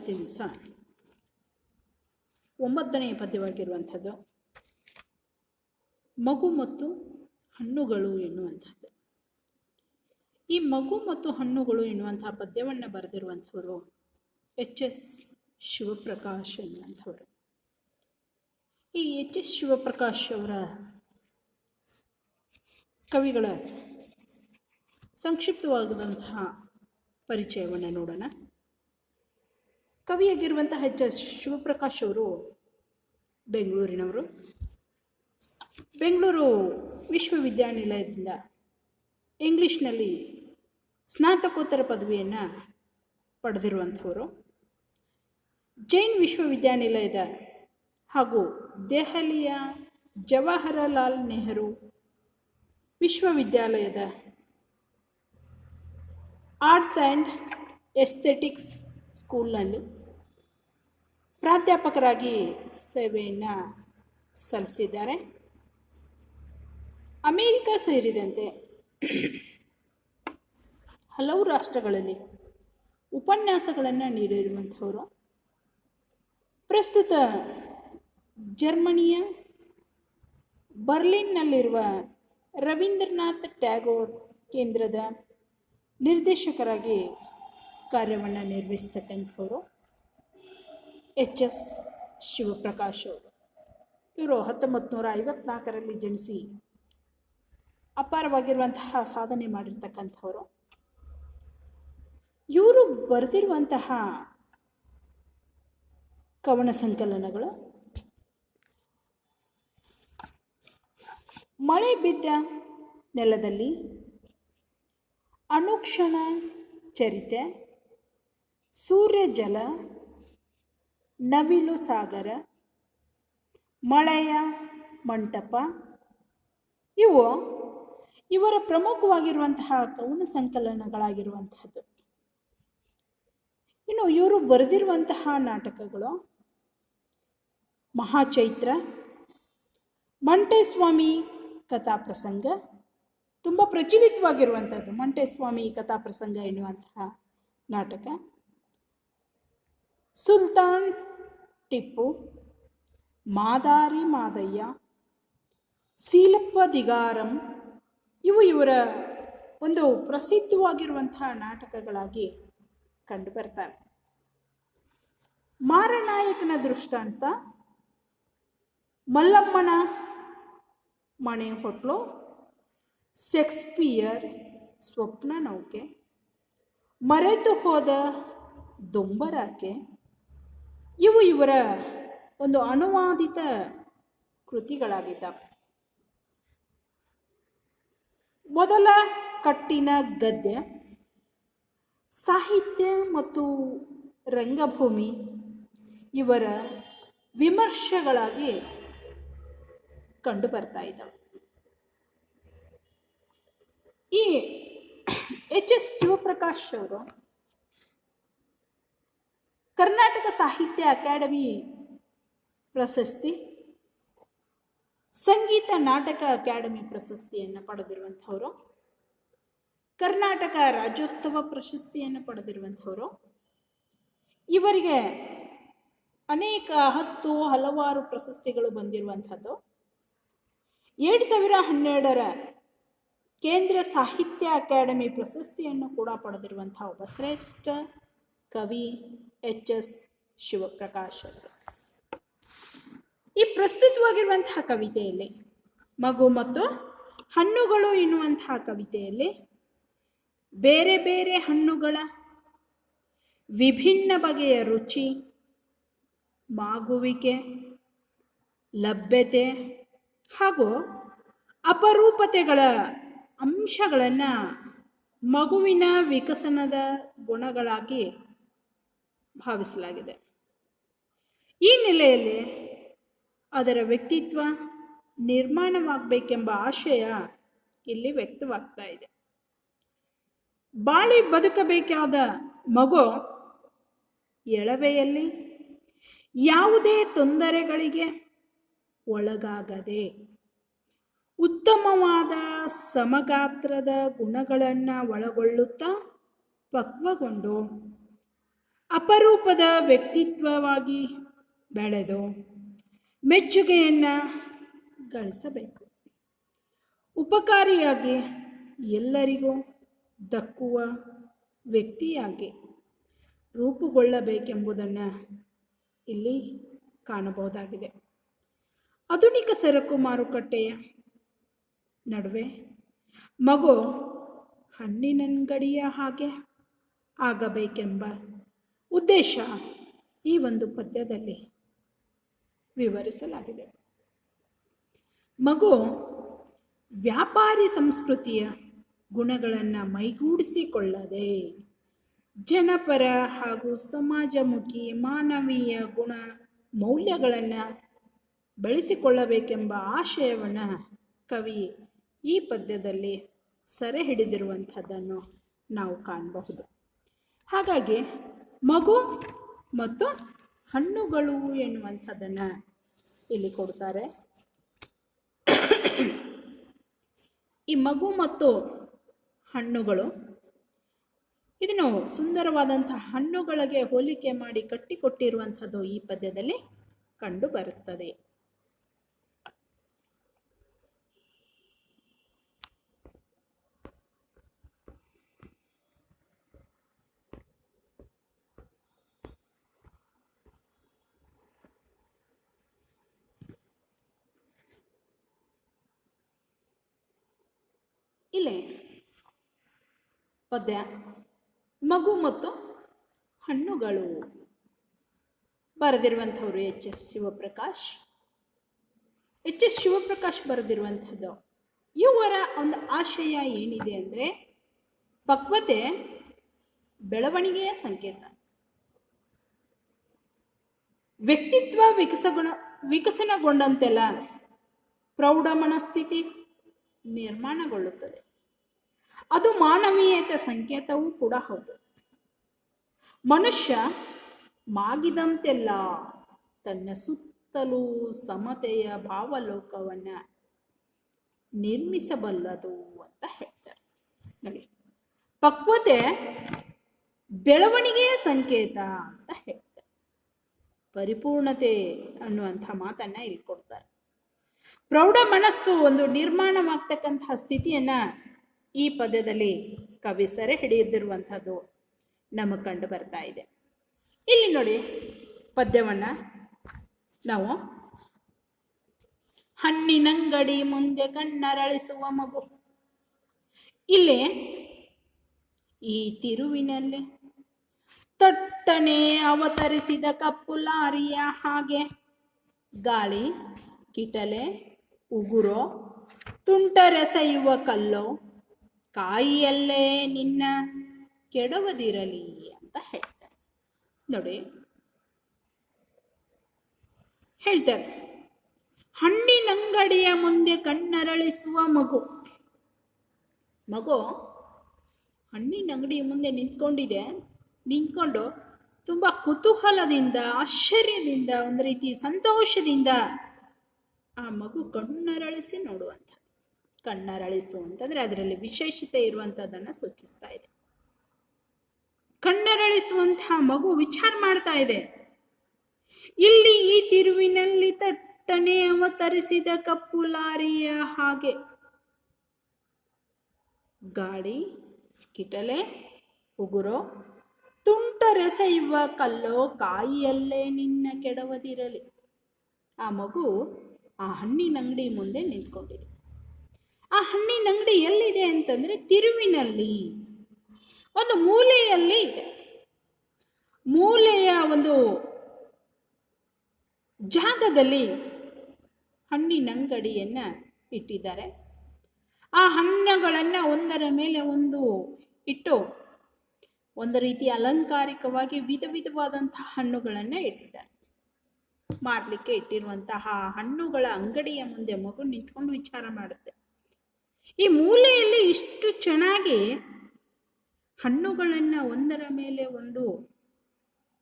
ಇವತ್ತಿನ ದಿವಸ ಒಂಬತ್ತನೆಯ ಪದ್ಯವಾಗಿರುವಂಥದ್ದು. ಮಗು ಮತ್ತು ಹಣ್ಣುಗಳು ಎನ್ನುವಂಥದ್ದು. ಈ ಮಗು ಮತ್ತು ಹಣ್ಣುಗಳು ಎನ್ನುವಂತಹ ಪದ್ಯವನ್ನು ಬರೆದಿರುವಂಥವರು ಎಚ್ ಎಸ್ ಶಿವಪ್ರಕಾಶ್ ಎನ್ನುವಂಥವರು. ಈ ಎಚ್ ಎಸ್ ಶಿವಪ್ರಕಾಶ್ ಅವರ ಕವಿಗಳ ಸಂಕ್ಷಿಪ್ತವಾದಂತಹ ಪರಿಚಯವನ್ನು ನೋಡೋಣ. ಕವಿಯಾಗಿರುವಂತಹ ಹೆಚ್ ಎಸ್ ಶಿವಪ್ರಕಾಶ್ ಅವರು ಬೆಂಗಳೂರಿನವರು. ಬೆಂಗಳೂರು ವಿಶ್ವವಿದ್ಯಾನಿಲಯದಿಂದ ಇಂಗ್ಲೀಷ್ನಲ್ಲಿ ಸ್ನಾತಕೋತ್ತರ ಪದವಿಯನ್ನು ಪಡೆದಿರುವಂಥವರು. ಜೈನ್ ವಿಶ್ವವಿದ್ಯಾನಿಲಯದ ಹಾಗೂ ದೆಹಲಿಯ ಜವಾಹರಲಾಲ್ ನೆಹರು ವಿಶ್ವವಿದ್ಯಾಲಯದ ಆರ್ಟ್ಸ್ ಆ್ಯಂಡ್ ಎಸ್ಥೆಟಿಕ್ಸ್ ಸ್ಕೂಲ್ನಲ್ಲಿ ಪ್ರಾಧ್ಯಾಪಕರಾಗಿ ಸೇವೆಯನ್ನು ಸಲ್ಲಿಸಿದ್ದಾರೆ. ಅಮೇರಿಕ ಸೇರಿದಂತೆ ಹಲವು ರಾಷ್ಟ್ರಗಳಲ್ಲಿ ಉಪನ್ಯಾಸಗಳನ್ನು ನೀಡಿರುವಂಥವರು. ಪ್ರಸ್ತುತ ಜರ್ಮನಿಯ ಬರ್ಲಿನ್ನಲ್ಲಿರುವ ರವೀಂದ್ರನಾಥ್ ಟ್ಯಾಗೋರ್ ಕೇಂದ್ರದ ನಿರ್ದೇಶಕರಾಗಿ ಕಾರ್ಯವನ್ನು ನಿರ್ವಹಿಸ್ತಕ್ಕಂಥವರು. ಎಚ್ ಎಸ್ ಶಿವಪ್ರಕಾಶ್ ಅವರು. ಇವರು ಹತ್ತೊಂಬತ್ತು ನೂರ ಐವತ್ನಾಲ್ಕರಲ್ಲಿ ಜನಿಸಿ ಅಪಾರವಾಗಿರುವಂತಹ ಸಾಧನೆ ಮಾಡಿರ್ತಕ್ಕಂಥವರು. ಇವರು ಬರೆದಿರುವಂತಹ ಕವನ ಸಂಕಲನಗಳು, ಮಳೆ ಬಿದ್ದ ನೆಲದಲ್ಲಿ ಅನುಕ್ಷಣ ಚರಿತೆ, ಸೂರ್ಯ ಜಲ ನವಿಲು ಸಾಗರ, ಮಳೆಯ ಮಂಟಪ, ಇವು ಇವರ ಪ್ರಮುಖವಾಗಿರುವಂತಹ ಕವನ ಸಂಕಲನಗಳಾಗಿರುವಂತಹದ್ದು. ಇನ್ನು ಇವರು ಬರೆದಿರುವಂತಹ ನಾಟಕಗಳು, ಮಹಾಚೈತ್ರ, ಮಂಟೇಸ್ವಾಮಿ ಕಥಾಪ್ರಸಂಗ ತುಂಬ ಪ್ರಚಲಿತವಾಗಿರುವಂಥದ್ದು ಮಂಟೇಸ್ವಾಮಿ ಕಥಾಪ್ರಸಂಗ ಎನ್ನುವಂತಹ ನಾಟಕ. ಸುಲ್ತಾನ್ ಟಿಪ್ಪು, ಮಾದಾರಿ ಮಾದಯ್ಯ ಸೀಲಪ್ಪ ದಿಗಾರಂ ಇವು ಇವರ ಒಂದು ಪ್ರಸಿದ್ಧವಾಗಿರುವಂತಹ ನಾಟಕಗಳಾಗಿ ಕಂಡುಬರ್ತವೆ. ಮಾರನಾಯಕನ ದೃಷ್ಟಾಂತ, ಮಲ್ಲಮ್ಮನ ಮಣೆ ಹೊಟ್ಲು ಸೆಕ್ಸ್ಪಿಯರ್ ಸ್ವಪ್ನ ನೌಕೆ ಮರೆತು ಹೋದ ದೊಂಬರಾಕೆ ಇವು ಇವರ ಒಂದು ಅನುವಾದಿತ ಕೃತಿಗಳಾಗಿದ್ದಾವೆ ಮೊದಲ ಕಟ್ಟಿನ ಗದ್ಯ, ಸಾಹಿತ್ಯ ಮತ್ತು ರಂಗಭೂಮಿ ಇವರ ವಿಮರ್ಶೆಗಳಾಗಿ ಕಂಡು ಬರ್ತಾ ಇದ್ದಾವೆ ಈ ಎಚ್ ಎಸ್ ಶಿವಪ್ರಕಾಶ್ ಅವರು ಕರ್ನಾಟಕ ಸಾಹಿತ್ಯ ಅಕಾಡೆಮಿ ಪ್ರಶಸ್ತಿ, ಸಂಗೀತ ನಾಟಕ ಅಕಾಡೆಮಿ ಪ್ರಶಸ್ತಿಯನ್ನು ಪಡೆದಿರುವಂಥವರು, ಕರ್ನಾಟಕ ರಾಜ್ಯೋತ್ಸವ ಪ್ರಶಸ್ತಿಯನ್ನು ಪಡೆದಿರುವಂಥವರು. ಇವರಿಗೆ ಅನೇಕ ಹತ್ತು ಹಲವಾರು ಪ್ರಶಸ್ತಿಗಳು ಬಂದಿರುವಂಥದ್ದು. ಎರಡು ಸಾವಿರ ಹನ್ನೆರಡರ ಕೇಂದ್ರ ಸಾಹಿತ್ಯ ಅಕಾಡೆಮಿ ಪ್ರಶಸ್ತಿಯನ್ನು ಕೂಡ ಪಡೆದಿರುವಂಥ ಒಬ್ಬ ಶ್ರೇಷ್ಠ ಕವಿ ಎಚ್ ಎಸ್ ಶಿವಪ್ರಕಾಶ್ ಅವರು. ಈ ಪ್ರಸ್ತುತವಾಗಿರುವಂತಹ ಕವಿತೆಯಲ್ಲಿ ಮಗು ಮತ್ತು ಹಣ್ಣುಗಳು ಎನ್ನುವಂತಹ ಕವಿತೆಯಲ್ಲಿ ಬೇರೆ ಬೇರೆ ಹಣ್ಣುಗಳ ವಿಭಿನ್ನ ಬಗೆಯ ರುಚಿ, ಮಾಗುವಿಕೆ, ಲಭ್ಯತೆ ಹಾಗೂ ಅಪರೂಪತೆಗಳ ಅಂಶಗಳನ್ನು ಮಗುವಿನ ವಿಕಸನದ ಗುಣಗಳಾಗಿ ಭಾವಿಸಲಾಗಿದೆ. ಈ ನೆಲೆಯಲ್ಲಿ ಅದರ ವ್ಯಕ್ತಿತ್ವ ನಿರ್ಮಾಣವಾಗಬೇಕೆಂಬ ಆಶಯ ಇಲ್ಲಿ ವ್ಯಕ್ತವಾಗ್ತಾ ಇದೆ. ಬಾಳಿ ಬದುಕಬೇಕಾದ ಮಗು ಎಳವೆಯಲ್ಲಿ ಯಾವುದೇ ತೊಂದರೆಗಳಿಗೆ ಒಳಗಾಗದೆ ಉತ್ತಮವಾದ ಸಮಗಾತ್ರದ ಗುಣಗಳನ್ನು ಒಳಗೊಳ್ಳುತ್ತಾ ಪಕ್ವಗೊಂಡು ಅಪರೂಪದ ವ್ಯಕ್ತಿತ್ವವಾಗಿ ಬೆಳೆದು ಮೆಚ್ಚುಗೆಯನ್ನು ಗಳಿಸಬೇಕು. ಉಪಕಾರಿಯಾಗಿ ಎಲ್ಲರಿಗೂ ದಕ್ಕುವ ವ್ಯಕ್ತಿಯಾಗಿ ರೂಪುಗೊಳ್ಳಬೇಕೆಂಬುದನ್ನು ಇಲ್ಲಿ ಕಾಣಬಹುದಾಗಿದೆ. ಆಧುನಿಕ ಸರಕು ಮಾರುಕಟ್ಟೆಯ ನಡುವೆ ಮಗು ಹಣ್ಣಿನಂಗಡಿಯ ಹಾಗೆ ಆಗಬೇಕೆಂಬ ಉದ್ದೇಶ ಈ ಒಂದು ಪದ್ಯದಲ್ಲಿ ವಿವರಿಸಲಾಗಿದೆ. ಮಗು ವ್ಯಾಪಾರಿ ಸಂಸ್ಕೃತಿಯ ಗುಣಗಳನ್ನು ಮೈಗೂಡಿಸಿಕೊಳ್ಳದೆ ಜನಪರ ಹಾಗೂ ಸಮಾಜಮುಖಿ ಮಾನವೀಯ ಗುಣ ಮೌಲ್ಯಗಳನ್ನು ಬೆಳೆಸಿಕೊಳ್ಳಬೇಕೆಂಬ ಆಶಯವನ್ನು ಕವಿ ಈ ಪದ್ಯದಲ್ಲಿ ಸೆರೆ ಹಿಡಿದಿರುವಂಥದ್ದನ್ನು ನಾವು ಕಾಣಬಹುದು. ಹಾಗಾಗಿ ಮಗು ಮತ್ತು ಹಣ್ಣುಗಳು ಎನ್ನುವಂಥದ್ದನ್ನು ಇಲ್ಲಿ ಕೊಡ್ತಾರೆ. ಈ ಮಗು ಮತ್ತು ಹಣ್ಣುಗಳು, ಇದನ್ನು ಸುಂದರವಾದಂತಹ ಹಣ್ಣುಗಳಿಗೆ ಹೋಲಿಕೆ ಮಾಡಿ ಕಟ್ಟಿಕೊಟ್ಟಿರುವಂಥದ್ದು ಈ ಪದ್ಯದಲ್ಲಿ ಕಂಡು ಬರುತ್ತದೆ. ಇಲ್ಲಿ. ಪದ್ಯ. ಮಗು ಮತ್ತು ಹಣ್ಣುಗಳು. ಬರೆದಿರುವಂಥವ್ರು H S Shivaprakash. H S Shivaprakash ಬರೆದಿರುವಂಥದ್ದು. ಇವರ ಒಂದು ಆಶಯ ಏನಿದೆ ಅಂದರೆ ಪಕ್ವತೆ ಬೆಳವಣಿಗೆಯ ಸಂಕೇತ. ವ್ಯಕ್ತಿತ್ವ ವಿಕಸಗೊಣ, ವಿಕಸನಗೊಂಡಂತೆಲ್ಲ ಪ್ರೌಢ ಮನಸ್ಥಿತಿ ನಿರ್ಮಾಣಗೊಳ್ಳುತ್ತದೆ. ಅದು ಮಾನವೀಯತೆ ಸಂಕೇತವೂ ಕೂಡ ಹೌದು. ಮನುಷ್ಯ ಮಾಗಿದಂತೆಲ್ಲ ತನ್ನ ಸುತ್ತಲೂ ಸಮತೆಯ ಭಾವಲೋಕವನ್ನ ನಿರ್ಮಿಸಬಲ್ಲದು ಅಂತ ಹೇಳ್ತಾರೆ. ನೋಡಿ, ಪಕ್ವತೆ ಬೆಳವಣಿಗೆಯ ಸಂಕೇತ ಅಂತ ಹೇಳ್ತಾರೆ. ಪರಿಪೂರ್ಣತೆ ಅನ್ನುವಂಥ ಮಾತನ್ನ ಇಲ್ಲಿ ಕೊಡ್ತಾರೆ. ಪ್ರೌಢ ಮನಸ್ಸು ಒಂದು ನಿರ್ಮಾಣವಾಗ್ತಕ್ಕಂತಹ ಸ್ಥಿತಿಯನ್ನ ಈ ಪದ್ಯದಲ್ಲಿ ಕವಿ ಸರೆ ಹಿಡಿಯುತ್ತಿರುವಂಥದ್ದು ನಮಗೆ ಕಂಡು ಬರ್ತಾ ಇದೆ. ಇಲ್ಲಿ ನೋಡಿ ಪದ್ಯವನ್ನು ನಾವು. ಹಣ್ಣಿನಂಗಡಿ ಮುಂದೆ ಕಣ್ಣರಳಿಸುವ ಮಗು. ಇಲ್ಲಿ ಈ ತಿರುವಿನಲ್ಲಿ ತಟ್ಟನೆ ಅವತರಿಸಿದ ಕಪ್ಪು ಲಾರಿಯ ಹಾಗೆ ಗಾಳಿ, ಕಿಟಲೆ, ಉಗುರೋ ತುಂಟರೆಸೆಯುವ ಕಲ್ಲೋ ಕಾಯಿಯಲ್ಲೇ ನಿನ್ನ ಕೆಡವದಿರಲಿ ಅಂತ ಹೇಳ್ತಾರೆ. ನೋಡಿ. ಹೇಳ್ತಾರೆ. ಹಣ್ಣಿನಂಗಡಿಯ ಮುಂದೆ ಕಣ್ಣರಳಿಸುವ ಮಗು. ಮಗು ಹಣ್ಣಿನ ಅಂಗಡಿಯ ಮುಂದೆ ನಿಂತ್ಕೊಂಡಿದೆ. ನಿಂತ್ಕೊಂಡು ತುಂಬ ಕುತೂಹಲದಿಂದ, ಆಶ್ಚರ್ಯದಿಂದ, ಒಂದು ರೀತಿ ಸಂತೋಷದಿಂದ ಆ ಮಗು ಕಣ್ಣರಳಿಸಿ ನೋಡುವಂಥದ್ದು ಕಣ್ಣರಳಿಸು ಅಂತಂದ್ರೆ ಅದರಲ್ಲಿ ವಿಶೇಷತೆ ಇರುವಂಥದ್ದನ್ನು ಸೂಚಿಸ್ತಾ ಇದೆ. ಕಣ್ಣರಳಿಸುವಂತಹ ಮಗು ವಿಚಾರ ಮಾಡ್ತಾ ಇದೆ. ಇಲ್ಲಿ ಈ ತಿರುವಿನಲ್ಲಿ ತಟ್ಟನೆ ಅವತರಿಸಿದ ಕಪ್ಪು ಲಾರಿಯ ಹಾಗೆ. ಗಾಡಿ, ಕಿಟಲೆ, ಉಗುರೋ ತುಂಟರೆಸೆಯುವ ಕಲ್ಲೋ ಕಾಯಿಯಲ್ಲೇ ನಿನ್ನ ಕೆಡವದಿರಲಿ. ಆ ಮಗು ಆ ಹಣ್ಣಿನ ಅಂಗಡಿ ಮುಂದೆ ನಿಂತ್ಕೊಂಡಿದೆ. ಆ ಹಣ್ಣಿನ ಅಂಗಡಿ ಎಲ್ಲಿದೆ ಅಂತಂದ್ರೆ ತಿರುವಿನಲ್ಲಿ. ಒಂದು ಮೂಲೆಯಲ್ಲಿ ಇದೆ. ಮೂಲೆಯ ಒಂದು ಜಾಗದಲ್ಲಿ ಹಣ್ಣಿನ ಅಂಗಡಿಯನ್ನ ಇಟ್ಟಿದ್ದಾರೆ. ಆ ಹಣ್ಣುಗಳನ್ನು ಒಂದರ ಮೇಲೆ ಒಂದು ಇಟ್ಟು ಒಂದು ರೀತಿ ಅಲಂಕಾರಿಕವಾಗಿ ವಿಧ ವಿಧವಾದಂತಹ ಹಣ್ಣುಗಳನ್ನು ಇಟ್ಟಿದ್ದಾರೆ. ಮಾರಲಿಕ್ಕೆ ಇಟ್ಟಿರುವಂತಹ ಹಣ್ಣುಗಳ ಅಂಗಡಿಯ ಮುಂದೆ ಮಗು ನಿಂತ್ಕೊಂಡು ವಿಚಾರ ಮಾಡುತ್ತೆ. ಈ ಮೂಲೆಯಲ್ಲಿ ಇಷ್ಟು ಚೆನ್ನಾಗಿ ಹಣ್ಣುಗಳನ್ನು ಒಂದರ ಮೇಲೆ ಒಂದು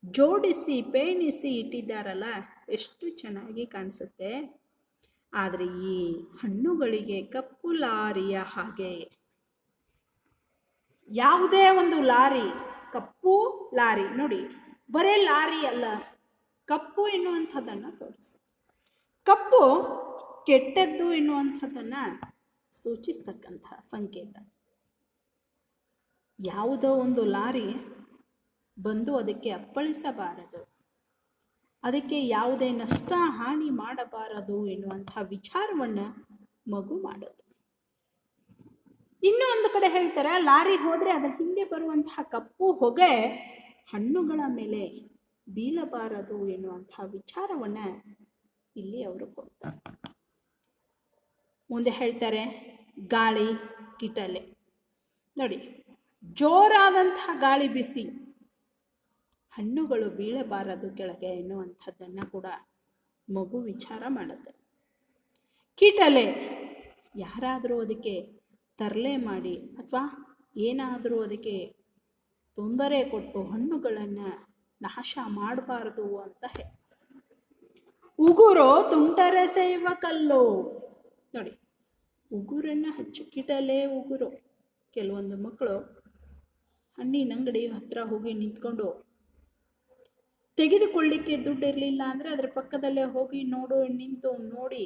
ಜೋಡಿಸಿ, ಪೇಣಿಸಿ ಇಟ್ಟಿದ್ದಾರಲ್ಲ, ಎಷ್ಟು ಚೆನ್ನಾಗಿ ಕಾಣಿಸುತ್ತೆ. ಆದರೆ ಈ ಹಣ್ಣುಗಳಿಗೆ ಕಪ್ಪು ಲಾರಿಯ ಹಾಗೆ ಯಾವುದೇ ಒಂದು ಲಾರಿ, ಕಪ್ಪು ಲಾರಿ, ನೋಡಿ, ಬರೇ ಲಾರಿ ಅಲ್ಲ, ಕಪ್ಪು ಎನ್ನುವಂಥದ್ದನ್ನು ತೋರಿಸುತ್ತೆ. ಕಪ್ಪು ಕೆಟ್ಟದ್ದು ಎನ್ನುವಂಥದ್ದನ್ನು ಸೂಚಿಸ್ತಕ್ಕಂತಹ ಸಂಕೇತ. ಯಾವುದೋ ಒಂದು ಲಾರಿ ಬಂದು ಅದಕ್ಕೆ ಅಪ್ಪಳಿಸಬಾರದು. ಅದಕ್ಕೆ ಯಾವುದೇ ನಷ್ಟ ಹಾನಿ ಮಾಡಬಾರದು ಎನ್ನುವಂತಹ ವಿಚಾರವನ್ನು ಮಗು ಮಾಡೋದು. ಇನ್ನೂ ಒಂದು ಕಡೆ ಹೇಳ್ತಾರೆ, ಲಾರಿ ಹೋದರೆ ಅದರ ಹಿಂದೆ ಬರುವಂತಹ ಕಪ್ಪು ಹೊಗೆ ಹಣ್ಣುಗಳ ಮೇಲೆ ಬೀಳಬಾರದು ಎನ್ನುವಂತಹ ವಿಚಾರವನ್ನು ಇಲ್ಲಿ ಅವರು ಕೊಡ್ತಾರೆ. ಮುಂದೆ ಹೇಳ್ತಾರೆ ಗಾಳಿ ಕಿಟಲೆ. ನೋಡಿ ಜೋರಾದಂತಹ ಗಾಳಿ ಬಿಸಿ ಹಣ್ಣುಗಳು ಬೀಳಬಾರದು ಕೆಳಗೆ ಎನ್ನುವಂಥದ್ದನ್ನು ಕೂಡ ಮಗು ವಿಚಾರ ಮಾಡುತ್ತೆ. ಕಿಟಲೆ ಯಾರಾದರೂ ಅದಕ್ಕೆ ತರಲೆ ಮಾಡಿ ಅಥವಾ ಏನಾದರೂ ಅದಕ್ಕೆ ತೊಂದರೆ ಕೊಟ್ಟು ಹಣ್ಣುಗಳನ್ನು ನಾಶ ಮಾಡಬಾರದು ಅಂತ ಹೇಳ್ತಾರೆ. ಉಗುರು ತುಂಟರೆಸೆಯುವ ಕಲ್ಲು ನೋಡಿ, ಉಗುರನ್ನು ಹಚ್ಚಿಕ್ಕಿಡಲೇ ಉಗುರು. ಕೆಲವೊಂದು ಮಕ್ಕಳು ಹಣ್ಣಿನ ಅಂಗಡಿ ಹತ್ರ ಹೋಗಿ ನಿಂತ್ಕೊಂಡು ತೆಗೆದುಕೊಳ್ಳಿಕ್ಕೆ ದುಡ್ಡು ಇರಲಿಲ್ಲ ಅಂದರೆ ಅದರ ಪಕ್ಕದಲ್ಲೇ ಹೋಗಿ ನೋಡು, ನಿಂತು ನೋಡಿ.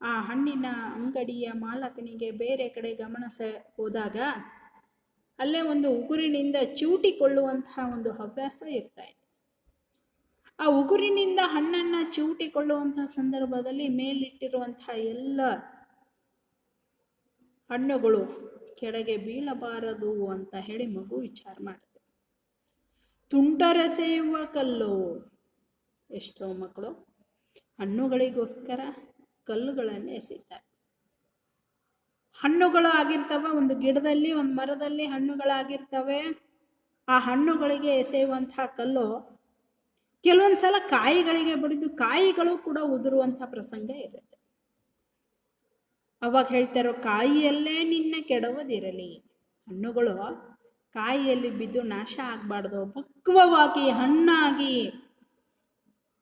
ಆ ಹಣ್ಣಿನ ಅಂಗಡಿಯ ಮಾಲಕನಿಗೆ ಬೇರೆ ಕಡೆ ಗಮನ ಸ, ಹೋದಾಗ ಅಲ್ಲೇ ಒಂದು ಉಗುರಿನಿಂದ ಚೂಟಿಕೊಳ್ಳುವಂತಹ ಒಂದು ಹವ್ಯಾಸ ಇರ್ತಾ ಆ ಉಗುರಿನಿಂದ ಹಣ್ಣನ್ನು ಚಿವುಟಿಕೊಳ್ಳುವಂತಹ ಸಂದರ್ಭದಲ್ಲಿ ಮೇಲಿಟ್ಟಿರುವಂತಹ ಎಲ್ಲ ಹಣ್ಣುಗಳು ಕೆಳಗೆ ಬೀಳಬಾರದು ಅಂತ ಹೇಳಿ ಮಗು ವಿಚಾರ ಮಾಡುತ್ತೆ. ತುಂಟರಸೆಯುವ ಕಲ್ಲು. ಎಷ್ಟೋ ಮಕ್ಕಳು ಹಣ್ಣುಗಳಿಗೋಸ್ಕರ ಕಲ್ಲುಗಳನ್ನು ಎಸೆತಾರೆ ಹಣ್ಣುಗಳು ಆಗಿರ್ತವೆ, ಒಂದು ಗಿಡದಲ್ಲಿ, ಒಂದು ಮರದಲ್ಲಿ ಹಣ್ಣುಗಳಾಗಿರ್ತವೆ. ಆ ಹಣ್ಣುಗಳಿಗೆ ಎಸೆಯುವಂತಹ ಕಲ್ಲು ಕೆಲವೊಂದು ಸಲ ಕಾಯಿಗಳಿಗೆ ಬಡಿದು ಕಾಯಿಗಳು ಕೂಡ ಉದುರುವಂಥ ಪ್ರಸಂಗ ಇರುತ್ತೆ. ಅವಾಗ ಹೇಳ್ತಾರೋ ಕಾಯಿಯಲ್ಲೇ ನಿನ್ನ ಕೆಡವದಿರಲಿ. ಹಣ್ಣುಗಳು ಕಾಯಿಯಲ್ಲಿ ಬಿದ್ದು ನಾಶ ಆಗಬಾರ್ದು. ಪಕ್ವವಾಗಿ ಹಣ್ಣಾಗಿ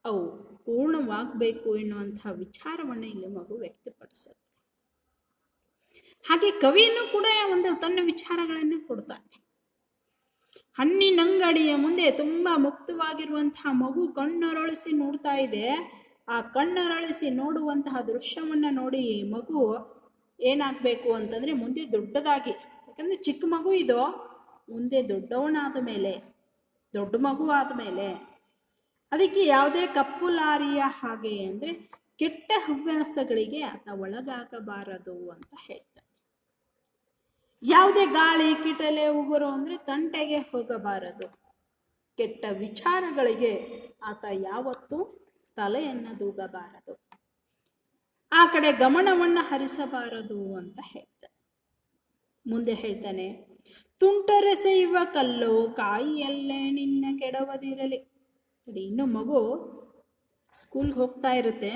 ಅವು ಪೂರ್ಣವಾಗಬೇಕು ಎನ್ನುವಂತಹ ವಿಚಾರವನ್ನು ಇಲ್ಲಿ ಮಗು ವ್ಯಕ್ತಪಡಿಸುತ್ತೆ. ಹಾಗೆ ಕವಿಯನ್ನು ಕೂಡ ಒಂದು ತನ್ನ ವಿಚಾರಗಳನ್ನು ಕೊಡ್ತಾನೆ. ಹಣ್ಣಿನಂಗಡಿಯ ಮುಂದೆ ತುಂಬ ಮುಕ್ತವಾಗಿರುವಂತಹ ಮಗು ಕಣ್ಣರಳಿಸಿ ನೋಡ್ತಾ ಇದೆ. ಆ ಕಣ್ಣರಳಿಸಿ ನೋಡುವಂತಹ ದೃಶ್ಯವನ್ನು ನೋಡಿ ಮಗು ಏನಾಗಬೇಕು ಅಂತಂದರೆ ಮುಂದೆ ದೊಡ್ಡದಾಗಿ, ಯಾಕಂದರೆ ಚಿಕ್ಕ ಮಗು ಇದು, ಮುಂದೆ ದೊಡ್ಡವನಾದ ಮೇಲೆ, ದೊಡ್ಡ ಮಗು ಆದಮೇಲೆ ಅದಕ್ಕೆ ಯಾವುದೇ ಕಪ್ಪು ಲಾರಿಯ ಹಾಗೆ ಅಂದರೆ ಕೆಟ್ಟ ಹವ್ಯಾಸಗಳಿಗೆ ಆತ ಒಳಗಾಗಬಾರದು ಅಂತ ಹೇಳ್ತಾರೆ ಯಾವುದೇ ಗಾಳಿ ಕಿಟಲೆ ಉಗುರು ಅಂದರೆ ತಂಟೆಗೆ ಹೋಗಬಾರದು. ಕೆಟ್ಟ ವಿಚಾರಗಳಿಗೆ ಆತ ಯಾವತ್ತೂ ತಲೆಯನ್ನು ದೂಗಬಾರದು ಆ ಕಡೆ ಗಮನವನ್ನು ಹರಿಸಬಾರದು ಅಂತ ಹೇಳ್ತಾರೆ ಮುಂದೆ ಹೇಳ್ತಾನೆ ತುಂಟರೆಸೆಯುವ ಕಲ್ಲು ಕಾಯಿಯಲ್ಲೇ ನಿನ್ನ ಕೆಡವದಿರಲಿ. ನೋಡಿ, ಇನ್ನು ಮಗು ಸ್ಕೂಲ್ಗೆ ಹೋಗ್ತಾ ಇರುತ್ತೆ.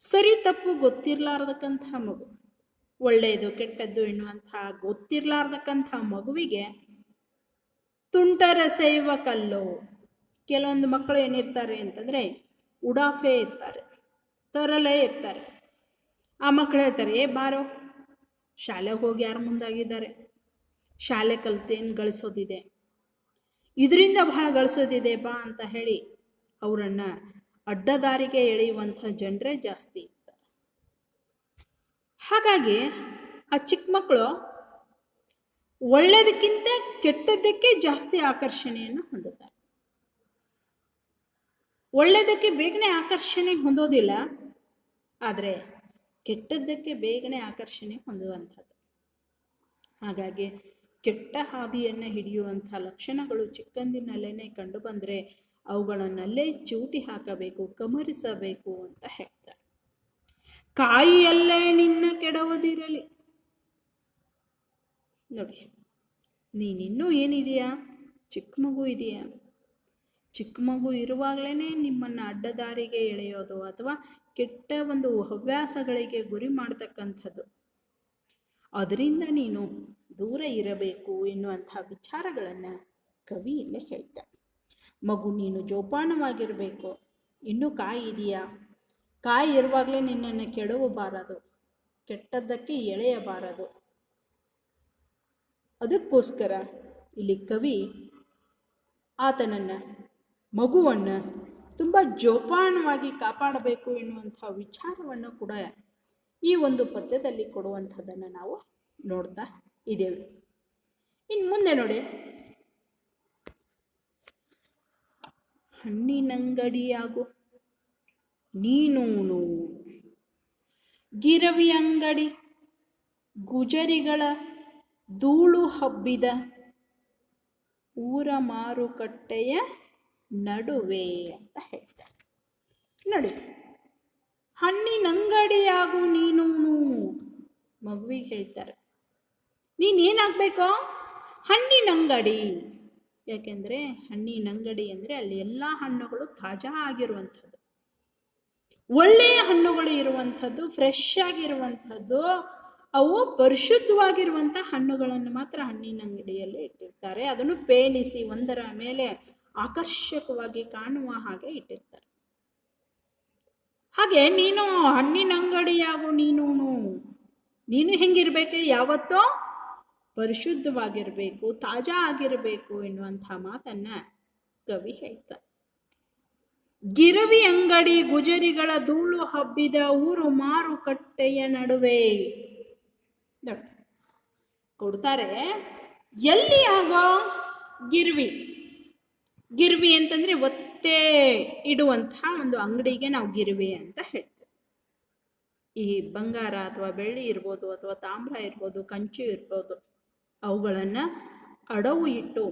ಸರಿ ತಪ್ಪು ಗೊತ್ತಿರ್ಲಾರ್ದಕ್ಕಂಥ ಮಗು. ಒಳ್ಳೆಯದು ಕೆಟ್ಟದ್ದು ಎನ್ನುವಂತಹ ಗೊತ್ತಿರ್ಲಾರ್ದಕ್ಕಂಥ ಮಗುವಿಗೆ ತುಂಟರ ಸೇವ ಕಲ್ಲು ಕೆಲವೊಂದು ಮಕ್ಕಳು ಏನಿರ್ತಾರೆ ಅಂತಂದರೆ ಉಡಾಫೆ ಇರ್ತಾರೆ, ತರಲೇ ಇರ್ತಾರೆ. ಆ ಮಕ್ಕಳು ಹೇಳ್ತಾರೆ, ಏ ಬಾರೋ, ಶಾಲೆಗೆ ಹೋಗಿ ಯಾರು ಮುಂದಾಗಿದ್ದಾರೆ? ಶಾಲೆ ಕಲ್ತೇನು ಗಳಿಸೋದಿದೆ? ಇದರಿಂದ ಬಹಳ ಗಳಿಸೋದಿದೆ ಬಾ ಅಂತ ಹೇಳಿ ಅವರನ್ನು ಅಡ್ಡದಾರಿಗೆ ಎಳೆಯುವಂಥ ಜನರೇ ಜಾಸ್ತಿ. ಹಾಗಾಗಿ ಆ ಚಿಕ್ಕ ಮಕ್ಕಳು ಒಳ್ಳೆಯದಕ್ಕಿಂತ ಕೆಟ್ಟದ್ದಕ್ಕೆ ಜಾಸ್ತಿ ಆಕರ್ಷಣೆಯನ್ನು ಹೊಂದುತ್ತಾರೆ. ಒಳ್ಳೆಯದಕ್ಕೆ ಬೇಗನೆ ಆಕರ್ಷಣೆ ಹೊಂದೋದಿಲ್ಲ, ಆದರೆ ಕೆಟ್ಟದ್ದಕ್ಕೆ ಬೇಗನೆ ಆಕರ್ಷಣೆ ಹೊಂದುವಂಥದ್ದು. ಹಾಗಾಗಿ ಕೆಟ್ಟ ಹಾದಿಯನ್ನು ಹಿಡಿಯುವಂಥ ಲಕ್ಷಣಗಳು ಚಿಕ್ಕಂದಿನಲ್ಲೇ ಕಂಡು ಬಂದರೆ ಅವುಗಳನ್ನಲ್ಲೇ ಚೂಟಿ ಹಾಕಬೇಕು, ಕಮರಿಸಬೇಕು ಅಂತ ಹೇಳ್ತಾರೆ. ಕಾಯಿಯಲ್ಲೇ ನಿನ್ನ ಕೆಡವದಿರಲಿ. ನೋಡಿ, ನೀನಿನ್ನೂ ಏನಿದೆಯಾ? ಚಿಕ್ಕ ಮಗು ಇದೆಯಾ? ಚಿಕ್ಕ ಮಗು ಇರುವಾಗಲೇ ನಿಮ್ಮನ್ನು ಅಡ್ಡದಾರಿಗೆ ಎಳೆಯೋದು ಅಥವಾ ಕೆಟ್ಟ ಒಂದು ಹವ್ಯಾಸಗಳಿಗೆ ಗುರಿ ಮಾಡ್ತಕ್ಕಂಥದ್ದು. ಅದರಿಂದ ನೀನು ದೂರ ಇರಬೇಕು ಎನ್ನುವಂಥ ವಿಚಾರಗಳನ್ನು ಕವಿ ಇಲ್ಲೇ ಹೇಳ್ತಾನೆ. ಮಗು ನೀನು ಜೋಪಾನವಾಗಿರಬೇಕು. ಇನ್ನೂ ಕಾಯಿ ಇದೆಯಾ? ಕಾಯಿ ಇರುವಾಗಲೇ ನಿನ್ನನ್ನು ಕೆಡವಬಾರದು. ಕೆಟ್ಟದ್ದಕ್ಕೆ ಎಳೆಯಬಾರದು. ಅದಕ್ಕೋಸ್ಕರ ಇಲ್ಲಿ ಕವಿ ಆತನನ್ನು, ಮಗುವನ್ನು ತುಂಬ ಜೋಪಾನವಾಗಿ ಕಾಪಾಡಬೇಕು ಎನ್ನುವಂಥ ವಿಚಾರವನ್ನು ಕೂಡ ಈ ಒಂದು ಪದ್ಯದಲ್ಲಿ ಕೊಡುವಂಥದ್ದನ್ನು ನಾವು ನೋಡ್ತಾ ಇದ್ದೇವೆ. ಇನ್ನು ಮುಂದೆ ನೋಡಿ. ಹಣ್ಣಿನಂಗಡಿಯಾಗು ನೀನೂನು. ಗಿರವಿ ಅಂಗಡಿ ಗುಜರಿಗಳ ಧೂಳು ಹಬ್ಬಿದ ಊರ ಮಾರುಕಟ್ಟೆಯ ನಡುವೆ ಅಂತ ಹೇಳ್ತಾರೆ. ನೋಡಿ, ಹಣ್ಣಿನಂಗಡಿಯಾಗು ನೀನೂನು ಮಗುವಿಗೆ ಹೇಳ್ತಾರೆ. ನೀನೇನಾಗಬೇಕು? ಹಣ್ಣಿನಂಗಡಿ. ಯಾಕೆಂದರೆ ಹಣ್ಣಿನಂಗಡಿ ಅಂದರೆ ಅಲ್ಲಿ ಎಲ್ಲ ಹಣ್ಣುಗಳು ತಾಜಾ ಆಗಿರುವಂಥದ್ದು. ಒಳ್ಳೆಯ ಹಣ್ಣುಗಳು ಇರುವಂಥದ್ದು ಫ್ರೆಶ್ ಆಗಿರುವಂಥದ್ದು, ಅವು ಪರಿಶುದ್ಧವಾಗಿರುವಂಥ ಹಣ್ಣುಗಳನ್ನು ಮಾತ್ರ ಹಣ್ಣಿನ ಅಂಗಡಿಯಲ್ಲಿ ಇಟ್ಟಿರ್ತಾರೆ. ಅದನ್ನು ಪೇಲಿಸಿ ಒಂದರ ಮೇಲೆ ಆಕರ್ಷಕವಾಗಿ ಕಾಣುವ ಹಾಗೆ ಇಟ್ಟಿರ್ತಾರೆ. ಹಾಗೆ ನೀನು ಹಣ್ಣಿನ ಅಂಗಡಿಯಾಗು ನೀನು ನೀನು ಹೆಂಗಿರ್ಬೇಕು? ಯಾವತ್ತೋ ಪರಿಶುದ್ಧವಾಗಿರಬೇಕು, ತಾಜಾ ಆಗಿರಬೇಕು ಎನ್ನುವಂಥ ಮಾತನ್ನ ಕವಿ ಹೇಳ್ತಾರೆ. ಗಿರವಿ ಅಂಗಡಿ ಗುಜರಿಗಳ ಧೂಳು ಹಬ್ಬಿದ ಊರು ಮಾರುಕಟ್ಟೆಯ ನಡುವೆ. ನೋಡಿ ಕೊಡ್ತಾರೆ. ಎಲ್ಲಿ ಆಗೋ? ಗಿರ್ವಿ. ಗಿರ್ವಿ ಅಂತಂದ್ರೆ ಒತ್ತೆ ಇಡುವಂತಹ ಒಂದು ಅಂಗಡಿಗೆ ನಾವು ಗಿರ್ವಿ ಅಂತ ಹೇಳ್ತೇವೆ. ಈ ಬಂಗಾರ ಅಥವಾ ಬೆಳ್ಳಿ ಇರ್ಬೋದು ಅಥವಾ ತಾಮ್ರ ಇರ್ಬೋದು, ಕಂಚು ಇರ್ಬೋದು, ಅವುಗಳನ್ನು ಅಡವು ಇಟ್ಟು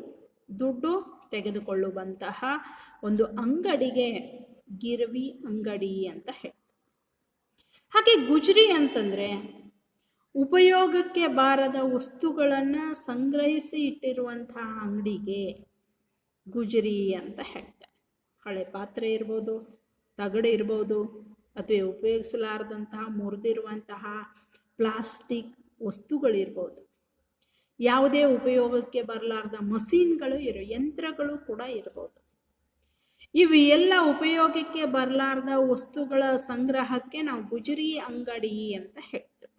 ದುಡ್ಡು ತೆಗೆದುಕೊಳ್ಳುವಂತಹ ಒಂದು ಅಂಗಡಿಗೆ ಗಿರವಿ ಅಂಗಡಿ ಅಂತ ಹೇಳ್ತಾರೆ. ಹಾಗೆ ಗುಜರಿ ಅಂತಂದರೆ ಉಪಯೋಗಕ್ಕೆ ಬಾರದ ವಸ್ತುಗಳನ್ನು ಸಂಗ್ರಹಿಸಿ ಇಟ್ಟಿರುವಂತಹ ಅಂಗಡಿಗೆ ಗುಜರಿ ಅಂತ ಹೇಳ್ತಾರೆ. ಹಳೆ ಪಾತ್ರೆ ಇರ್ಬೋದು, ತಗಡು ಇರ್ಬೋದು, ಅಥವಾ ಉಪಯೋಗಿಸಲಾರದಂತಹ ಮುರಿದಿರುವಂತಹ ಪ್ಲಾಸ್ಟಿಕ್ ವಸ್ತುಗಳಿರ್ಬೋದು ಯಾವುದೇ ಉಪಯೋಗಕ್ಕೆ ಬರಲಾರ್ದ ಮಷೀನ್ಗಳು ಇರೋ ಯಂತ್ರಗಳು ಕೂಡ ಇರ್ಬೋದು. ಇವು ಎಲ್ಲ ಉಪಯೋಗಕ್ಕೆ ಬರಲಾರ್ದ ವಸ್ತುಗಳ ಸಂಗ್ರಹಕ್ಕೆ ನಾವು ಗುಜರಿ ಅಂಗಡಿ ಅಂತ ಹೇಳ್ತೇವೆ.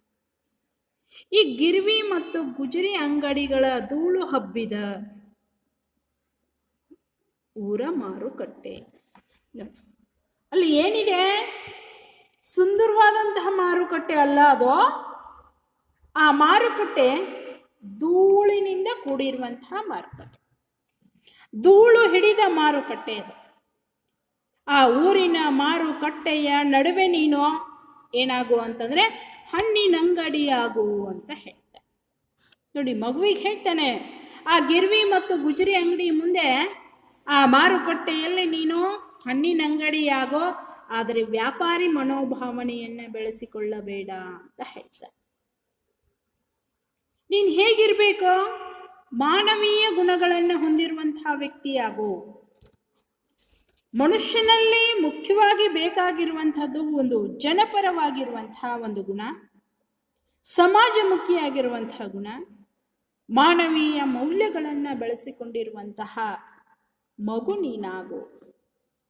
ಈ ಗಿರ್ವಿ ಮತ್ತು ಗುಜರಿ ಅಂಗಡಿಗಳ ಧೂಳು ಹಬ್ಬಿದ ಊರ ಮಾರುಕಟ್ಟೆ. ಅಲ್ಲಿ ಏನಿದೆ? ಸುಂದರವಾದಂತಹ ಮಾರುಕಟ್ಟೆ ಅಲ್ಲ ಅದು. ಆ ಮಾರುಕಟ್ಟೆ ಧೂಳಿನಿಂದ ಕೂಡಿರುವಂತಹ ಮಾರುಕಟ್ಟೆ. ಧೂಳು ಹಿಡಿದ ಮಾರುಕಟ್ಟೆ ಅದು. ಆ ಊರಿನ ಮಾರುಕಟ್ಟೆಯ ನಡುವೆ ನೀನು ಏನಾಗು ಅಂತಂದ್ರೆ ಹಣ್ಣಿನಂಗಡಿಯಾಗು ಅಂತ ಹೇಳ್ತಾರೆ ನೋಡಿ, ಮಗುವಿಗೆ ಹೇಳ್ತಾನೆ, ಆ ಗಿರ್ವಿ ಮತ್ತು ಗುಜರಿ ಅಂಗಡಿ ಮುಂದೆ ಆ ಮಾರುಕಟ್ಟೆಯಲ್ಲಿ ನೀನು ಹಣ್ಣಿನ ಅಂಗಡಿಯಾಗೋ ಆದರೆ ವ್ಯಾಪಾರಿ ಮನೋಭಾವನೆಯನ್ನು ಬೆಳೆಸಿಕೊಳ್ಳಬೇಡ ಅಂತ ಹೇಳ್ತಾರೆ ನೀನು ಹೇಗಿರಬೇಕು? ಮಾನವೀಯ ಗುಣಗಳನ್ನು ಹೊಂದಿರುವಂತಹ ವ್ಯಕ್ತಿಯಾಗು. ಮನುಷ್ಯನಲ್ಲಿ ಮುಖ್ಯವಾಗಿ ಬೇಕಾಗಿರುವಂತಹದ್ದು ಒಂದು ಜನಪರವಾಗಿರುವಂತಹ ಒಂದು ಗುಣ, ಸಮಾಜಮುಖಿಯಾಗಿರುವಂತಹ ಗುಣ, ಮಾನವೀಯ ಮೌಲ್ಯಗಳನ್ನು ಬೆಳೆಸಿಕೊಂಡಿರುವಂತಹ ಮಗು ನೀನಾಗು.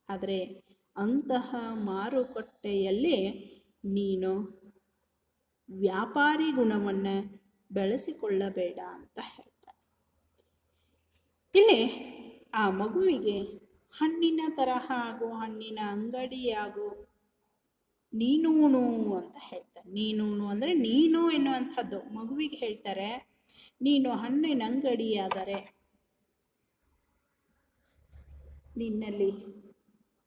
ಆದರೆ ಅಂತಹ ಮಾರುಕಟ್ಟೆಯಲ್ಲಿ ನೀನು ವ್ಯಾಪಾರಿ ಗುಣವನ್ನು ಬೆಳೆಸಿಕೊಳ್ಳಬೇಡ ಅಂತ ಹೇಳ್ತಾರೆ. ಇಲ್ಲಿ ಆ ಮಗುವಿಗೆ ಹಣ್ಣಿನ ತರಹ ಆಗು, ಹಣ್ಣಿನ ಅಂಗಡಿಯಾಗು, ನೀನೂನು ಅಂತ ಹೇಳ್ತಾರೆ. ನೀನೂನು ಅಂದರೆ ನೀನು ಎನ್ನುವಂಥದ್ದು. ಮಗುವಿಗೆ ಹೇಳ್ತಾರೆ, ನೀನು ಹಣ್ಣಿನ ಅಂಗಡಿಯಾದರೆ ನಿನ್ನಲ್ಲಿ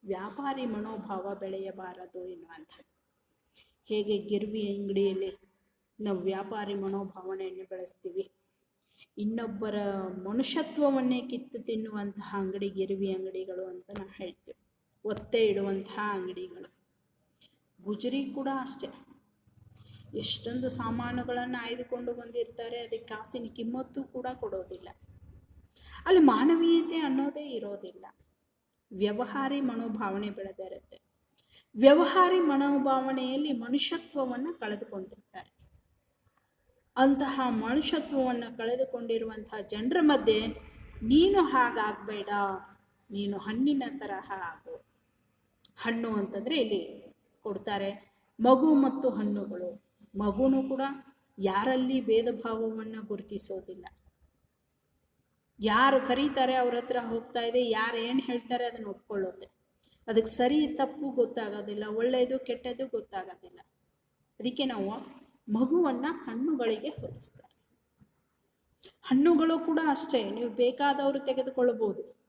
ವ್ಯಾಪಾರಿ ಮನೋಭಾವ ಬೆಳೆಯಬಾರದು ಎನ್ನುವಂಥದ್ದು. ಹೇಗೆ ಗಿರ್ವಿ ಅಂಗಡಿಯಲ್ಲಿ ನಾವು ವ್ಯಾಪಾರಿ ಮನೋಭಾವನೆಯನ್ನು ಬೆಳೆಸ್ತೀವಿ. ಇನ್ನೊಬ್ಬರ ಮನುಷ್ಯತ್ವವನ್ನೇ ಕಿತ್ತು ತಿನ್ನುವಂತಹ ಅಂಗಡಿ ಗಿರವಿ ಅಂಗಡಿಗಳು ಅಂತ ನಾವು ಹೇಳ್ತೇವೆ. ಒತ್ತೆ ಇಡುವಂತಹ ಅಂಗಡಿಗಳು. ಗುಜರಿ ಕೂಡ ಅಷ್ಟೇ. ಎಷ್ಟೊಂದು ಸಾಮಾನುಗಳನ್ನು ಆಯ್ದುಕೊಂಡು ಬಂದಿರ್ತಾರೆ, ಅದಕ್ಕೆ ಕಾಸಿನ ಕಿಮ್ಮತ್ತು ಕೂಡ ಕೊಡೋದಿಲ್ಲ. ಅಲ್ಲಿ ಮಾನವೀಯತೆ ಅನ್ನೋದೇ ಇರೋದಿಲ್ಲ. ವ್ಯವಹಾರಿ ಮನೋಭಾವನೆ ಬೆಳೆದಿರುತ್ತೆ. ವ್ಯವಹಾರಿ ಮನೋಭಾವನೆಯಲ್ಲಿ ಮನುಷ್ಯತ್ವವನ್ನು ಕಳೆದುಕೊಂಡಿರ್ತಾರೆ. ಅಂತಹ ಮನುಷ್ಯತ್ವವನ್ನು ಕಳೆದುಕೊಂಡಿರುವಂತಹ ಜನರ ಮಧ್ಯೆ ನೀನು ಹಾಗಾಗಬೇಡ, ನೀನು ಹಣ್ಣಿನ ತರಹ ಆಗು. ಹಣ್ಣು ಅಂತಂದರೆ ಇಲ್ಲಿ ಕೊಡ್ತಾರೆ ಮಗು ಮತ್ತು ಹಣ್ಣುಗಳು. ಮಗುನು ಕೂಡ ಯಾರಲ್ಲಿ ಭೇದ ಭಾವವನ್ನು ಗುರುತಿಸೋದಿಲ್ಲ. ಯಾರು ಕರೀತಾರೆ ಅವ್ರ ಹತ್ರ ಹೋಗ್ತಾ ಇದೆ, ಯಾರು ಏನು ಹೇಳ್ತಾರೆ ಅದನ್ನು ಒಪ್ಕೊಳ್ಳುತ್ತೆ. ಅದಕ್ಕೆ ಸರಿ ತಪ್ಪು ಗೊತ್ತಾಗೋದಿಲ್ಲ ಒಳ್ಳೆಯದು ಕೆಟ್ಟದ್ದು ಗೊತ್ತಾಗೋದಿಲ್ಲ. ಅದಕ್ಕೆ ನಾವು ಮಗುವನ್ನು ಹಣ್ಣುಗಳಿಗೆ ಹೋಲಿಸ್ತಾರೆ. ಹಣ್ಣುಗಳು ಕೂಡ ಅಷ್ಟೇ, ನೀವು ಬೇಕಾದವರು ತೆಗೆದುಕೊಳ್ಳಬಹುದು.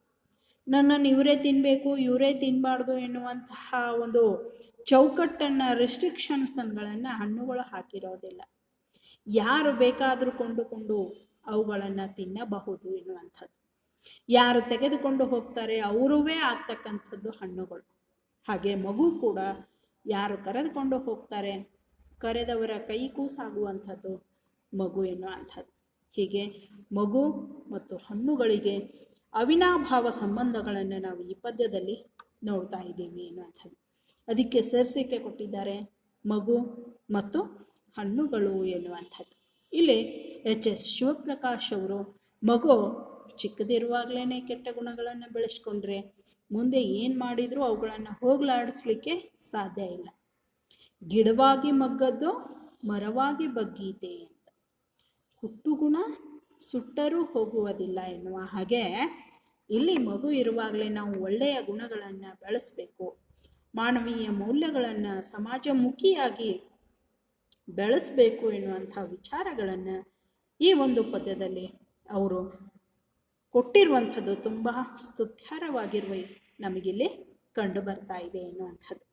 ನನ್ನನ್ನು ಇವರೇ ತಿನ್ನಬೇಕು ಇವರೇ ತಿನ್ನಬಾರ್ದು ಎನ್ನುವಂತಹ ಒಂದು ಚೌಕಟ್ಟನ್ನು ರೆಸ್ಟ್ರಿಕ್ಷನ್ಸನ್ಗಳನ್ನು ಹಣ್ಣುಗಳು ಹಾಕಿರೋದಿಲ್ಲ. ಯಾರು ಬೇಕಾದರೂ ಕೊಂಡುಕೊಂಡು ಅವುಗಳನ್ನು ತಿನ್ನಬಹುದು ಎನ್ನುವಂಥದ್ದು. ಯಾರು ತೆಗೆದುಕೊಂಡು ಹೋಗ್ತಾರೆ ಅವರುವೇ ಆಗ್ತಕ್ಕಂಥದ್ದು ಹಣ್ಣುಗಳು. ಹಾಗೆ ಮಗು ಕೂಡ ಯಾರು ಕರೆದುಕೊಂಡು ಹೋಗ್ತಾರೆ ಕರೆದವರ ಕೈ ಕೂಸಾಗುವಂಥದ್ದು ಮಗು ಎನ್ನುವಂಥದ್ದು. ಹೀಗೆ ಮಗು ಮತ್ತು ಹಣ್ಣುಗಳಿಗೆ ಅವಿನಾಭಾವ ಸಂಬಂಧಗಳನ್ನು ನಾವು ಈ ಪದ್ಯದಲ್ಲಿ ನೋಡ್ತಾ ಇದ್ದೀವಿ ಎನ್ನುವಂಥದ್ದು. ಅದಕ್ಕೆ ಸೇರ್ಸಿಕೆ ಕೊಟ್ಟಿದ್ದಾರೆ ಮಗು ಮತ್ತು ಹಣ್ಣುಗಳು ಎನ್ನುವಂಥದ್ದು. ಇಲ್ಲಿ ಎಚ್ ಎಸ್ ಶಿವಪ್ರಕಾಶ್ ಅವರು ಮಗು ಚಿಕ್ಕದಿರುವಾಗಲೇ ಕೆಟ್ಟ ಗುಣಗಳನ್ನು ಬೆಳೆಸ್ಕೊಂಡ್ರೆ ಮುಂದೆ ಏನು ಮಾಡಿದರೂ ಅವುಗಳನ್ನು ಹೋಗಲಾಡಿಸ್ಲಿಕ್ಕೆ ಸಾಧ್ಯ ಇಲ್ಲ. ಗಿಡವಾಗಿ ಮಗ್ಗದ್ದು ಮರವಾಗಿ ಬಗ್ಗೀತೆ ಅಂತ. ಹುಟ್ಟುಗುಣ ಸುಟ್ಟರೂ ಹೋಗುವುದಿಲ್ಲ ಎನ್ನುವ ಹಾಗೆ ಇಲ್ಲಿ ಮಗು ಇರುವಾಗಲೇ ನಾವು ಒಳ್ಳೆಯ ಗುಣಗಳನ್ನು ಬೆಳೆಸಬೇಕು. ಮಾನವೀಯ ಮೌಲ್ಯಗಳನ್ನು ಸಮಾಜಮುಖಿಯಾಗಿ ಬೆಳೆಸಬೇಕು ಎನ್ನುವಂಥ ವಿಚಾರಗಳನ್ನು ಈ ಒಂದು ಪದ್ಯದಲ್ಲಿ ಅವರು ಕೊಟ್ಟಿರುವಂಥದ್ದು ತುಂಬ ಸ್ತುತ್ಯಾರವಾಗಿರುವ ನಮಗಿಲ್ಲಿ ಕಂಡು ಬರ್ತಾ ಇದೆ ಎನ್ನುವಂಥದ್ದು.